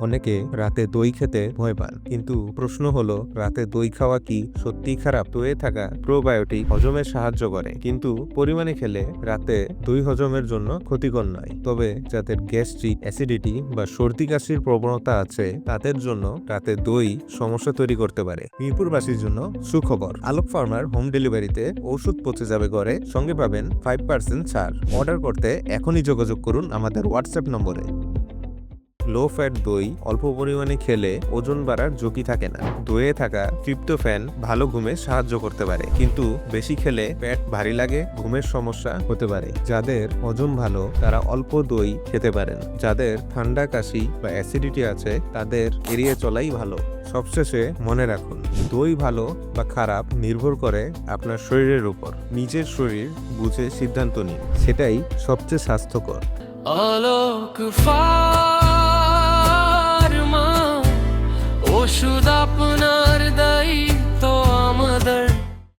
অনেকে রাতে দই খেতে ভয় পান। কিন্তু প্রশ্ন হলো, রাতে দই খাওয়া কি সত্যি খারাপ? দইয়ে থাকা প্রোবায়োটিক হজমে সাহায্য করে। কিন্তু পরিমাণে খেলে রাতে দই হজমের জন্য ক্ষতিকর নয়। তবে যাদের গ্যাস্ট্রিক অ্যাসিডিটি বা সর্দি কাশির প্রবণতা আছে, তাদের জন্য রাতে দই সমস্যা তৈরি করতে পারে। মিরপুরবাসীর জন্য সুখবর। আলোক ফার্মার হোম ডেলিভারিতে ওষুধ পচে যাবে ঘরে সঙ্গে পাবেন ফাইভ পার্সেন্ট ছাড়। অর্ডার করতে এখনই যোগাযোগ করুন আমাদের হোয়াটসঅ্যাপ নম্বরে। লো ফ্যাট দই অল্প পরিমাণে খেলে ওজন বাড়ার ঝুঁকি থাকে না। দইয়ে থাকা ট্রিপ্টোফ্যান ভালো ঘুমে সাহায্য করতে পারে, কিন্তু বেশি খেলে পেট ভারী লাগে, ঘুমের সমস্যা হতে পারে। যাদের ওজন ভালো, তারা অল্প দই খেতে পারেন। যাদের ঠান্ডা কাশি বা অ্যাসিডিটি আছে, তাদের এড়িয়ে চলাই ভালো। সবশেষে মনে রাখুন, দই ভালো বা খারাপ নির্ভর করে আপনার শরীরের উপর। নিজের শরীর বুঝে সিদ্ধান্ত নিন, সেটাই সবচেয়ে স্বাস্থ্যকর। আলোক ফার্মা ওষুধ আপনার